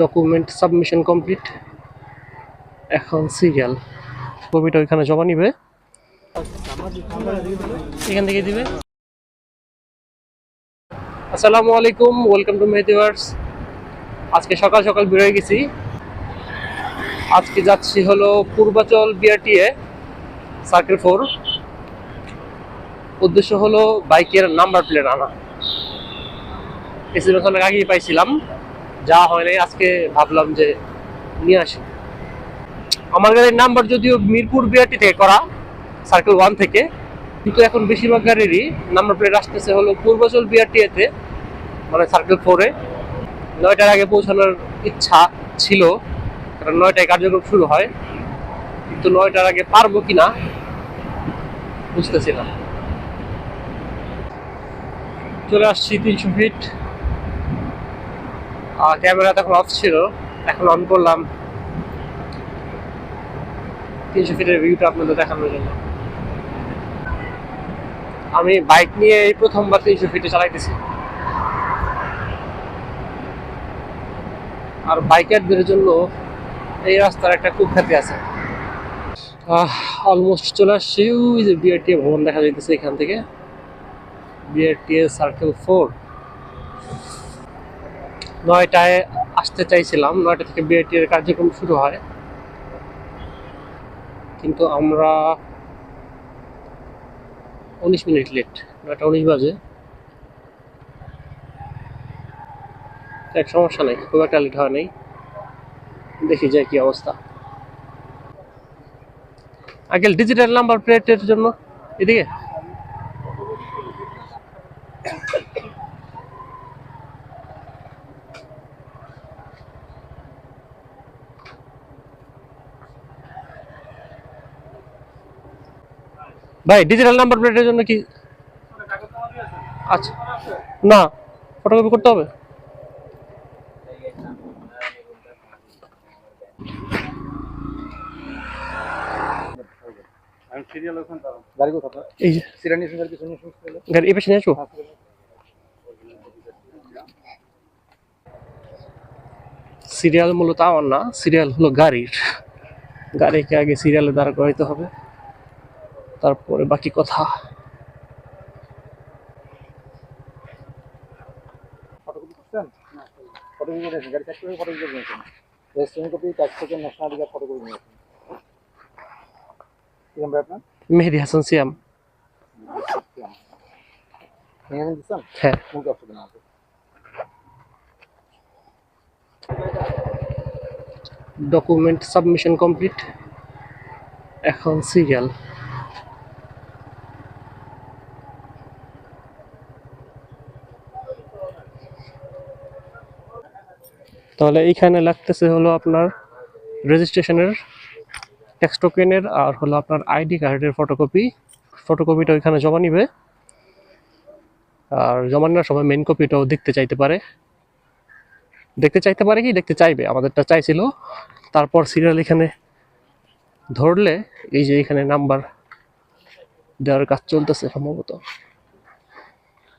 Document submission complete এখন serial কপিটা ওইখানে জমা নিবে। এখান থেকে দিবে। আসসালামু আলাইকুম ওয়েলকাম টু মেহেদিওয়ার্স আজকে সকাল সকাল বেরোয় গেছি। আজকে যাচ্ছি হলো পূর্বাচল বিআরটিএ সার্কেল ফোর উদ্দেশ্য হলো বাইকের নাম্বার প্লেট আনা। অনেক আগেই পাইছিলাম। যা হয় নাই, আজকে ভাবলাম যে নিয়ে আসি। আমার গাড়ির নাম্বার যদিও মিরপুর বিআরটি থেকে করা সার্কেল ওয়ান থেকে, কিন্তু এখন বেশিরভাগ গাড়িরই নাম্বার প্লেট আসতেছে হলো পূর্বাচল বিআরটিএতে মানে সার্কেল ফোরে নয়টার আগে পৌঁছানোর ইচ্ছা ছিল, কারণ নয়টায় কার্যক্রম শুরু হয়, কিন্তু নয়টার আগে পারব কিনা, বুঝতেছি না। চলে আসছি তিনশো ফিট ক্যামেরা তখন অফ ছিল। এখন অন করলাম। তিনশো ফিটের ভিউটা আপনাদের দেখানোর জন্য। আমি বাইক নিয়ে এই প্রথমবার তিনশো ফিটে চালাইতেছি। আর বাইকারদের জন্য এই রাস্তার একটা খুব খ্যাতি আছে। অলমোস্ট চলে আসছি ওই যে বিআরটিএ ভবন দেখা যাইতেছে এখান থেকে। বিআরটিএ সার্কেল ফোর নয়টায় আসতে চাইছিলাম। নয়টা থেকে বিআরটি এর কার্যক্রম শুরু হয়। কিন্তু আমরা উনিশ মিনিট লেট নয়টা উনিশ বাজে। এক সমস্যা নেই, খুব একটা লেট হয় নাই। দেখি যায় কি অবস্থা। আগে ডিজিটাল নাম্বার প্লেটের জন্য, এদিকে? ভাই ডিজিটাল নাম্বার প্লেটের জন্য কি? আচ্ছা। না ফটোকপি করতে হবে? সিরিয়াল গাড়ি সিরিয়াল মূলত আমার না, সিরিয়াল হলো গাড়ির। গাড়িকে আগে সিরিয়ালে দাঁড় করাইতে হবে। তারপরে বাকি কথা। মেহেদি হাসান সিয়াম। হ্যাঁ। Document submission complete. এখন সিরিয়াল। তাহলে এইখানে লাগতেছে হলো আপনার রেজিস্ট্রেশনের ট্যাক্স টোকেনের আর হলো আপনার আইডি কার্ডের ফটোকপি ফটোকপিটা ওইখানে জমা নিবে। আর জমা নেওয়ার সময় মেন কপিটাও দেখতে চাইতে পারে। দেখতে চাইতে পারে কি? দেখতে চাইবে। আমাদেরটা চাইছিল। তারপর সিরিয়াল এখানে ধরলে এই যে এখানে নাম্বার দেওয়ার কাজ চলতেছে সম্ভবত।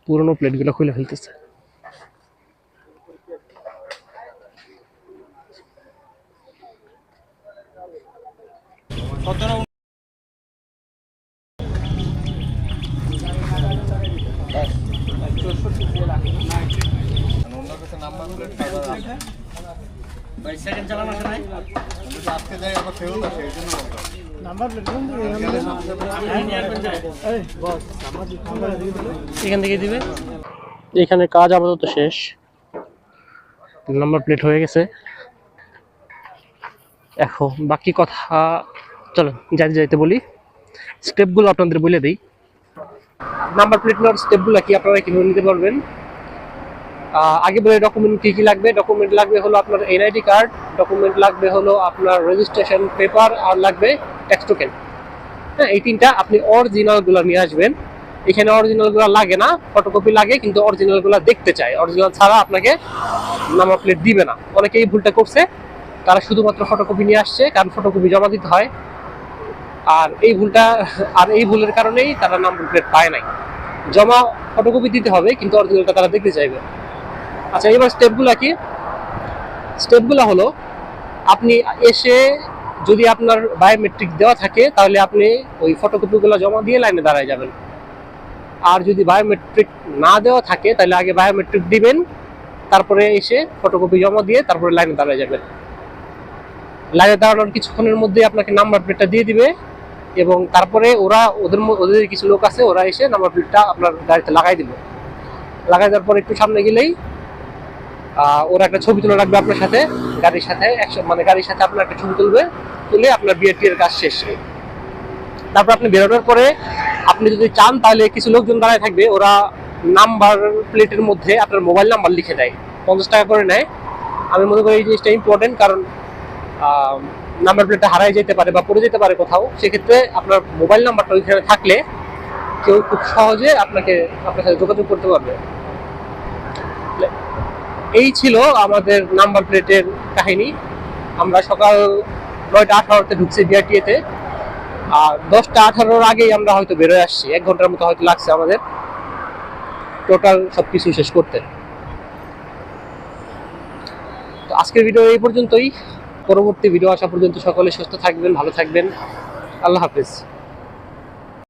পুরোনো প্লেটগুলো খুলে ফেলতেছে। এখান থেকে দিবে। এখানে কাজ আপাতত শেষ। নাম্বার প্লেট হয়ে গেছে। এখন বাকি কথা চলো, যাইতে যাইতে বলি। স্টেপগুলো আপনাদের বলে দিই। নাম্বার প্লেট নেওয়ার স্টেপগুলো কি আপনারা কীভাবে নিতে পারবেন? আগে বলে ডকুমেন্ট কি কি লাগবে? ডকুমেন্ট লাগবে হলো আপনার এনআইডি কার্ড ডকুমেন্ট লাগবে হলো আপনার রেজিস্ট্রেশন পেপার আর লাগবে ট্যাক্স টোকেন হ্যাঁ এই তিনটা আপনি অরিজিনালগুলো নিয়ে আসবেন। এখানে অরিজিনালগুলো লাগে না ফটোকপি লাগে, কিন্তু অরিজিনালগুলো দেখতে চায়। অরিজিনাল ছাড়া আপনাকে নাম্বার প্লেট দিবে না। অনেকেই ভুলটা করছে। তারা শুধুমাত্র ফটোকপি নিয়ে আসছে, কারণ ফটোকপি জমা দিতে হয়। আর এই ভুলটা, আর এই ভুলের কারণেই তারা নাম্বার প্লেট পায় নাই। জমা ফটোকপি দিতে হবে, কিন্তু অরিজিনালটা তারা দেখতে চাইবে। আচ্ছা এবার স্টেপগুলো কি? স্টেপগুলো হলো, আপনি এসে যদি আপনার বায়োমেট্রিক দেওয়া থাকে, তাহলে আপনি ওই ফটোকপিগুলো জমা দিয়ে লাইনে দাঁড়ায় যাবেন। আর যদি বায়োমেট্রিক না দেওয়া থাকে, তাহলে আগে বায়োমেট্রিক দিবেন, তারপরে এসে ফটোকপি জমা দিয়ে তারপরে লাইনে দাঁড়ায় যাবেন। লাইনে দাঁড়ানোর কিছুক্ষণের মধ্যে আপনাকে নাম্বার প্লেটটা দিয়ে দিবে। এবং তারপরে ওরা ওদের ওদের কিছু লোক আছে, ওরা এসে নাম্বার প্লেটটা আপনার গাড়িতে লাগাই দিবে লাগাই দেওয়ার পর একটু সামনে গেলেই ওরা একটা ছবি তুলে রাখবে আপনার সাথে, গাড়ির সাথে, একশো মানে গাড়ির সাথে আপনার একটা ছবি তুলবে, তুলে আপনার বিএটি এর কাজ শেষ। তারপর আপনি বেরোনোর পরে আপনি যদি চান তাহলে কিছু লোকজন দাঁড়ায় থাকবে, ওরা নাম্বার প্লেটের মধ্যে আপনার মোবাইল নাম্বার লিখে দেয়। পঞ্চাশ টাকা করে নেয়। আমি মনে করি এই জিনিসটা ইম্পর্টেন্ট কারণ নাম্বার প্লেটটা হারাই যেতে পারে বা পড়ে যেতে পারে কোথাও, সেক্ষেত্রে আপনার মোবাইল নাম্বারটা ওইখানে থাকলে কেউ খুব সহজে আপনাকে আপনার সাথে যোগাযোগ করতে পারবে। এই ছিল আমাদের নাম্বার প্লেটের কাহিনী। আমরা সকাল নয়টা আঠারোতে ঢুকছি বিআরটিএতে আর দশটা আঠারোর আগেই আমরা হয়তো বেরোয় আসছি। এক ঘণ্টার মতো হয়তো লাগছে আমাদের। টোটাল সব সবকিছু শেষ করতে। তো আজকের ভিডিও এই পর্যন্তই। পরবর্তী ভিডিও আসা পর্যন্ত সকলে সুস্থ থাকবেন ভালো থাকবেন। আল্লাহ হাফিজ।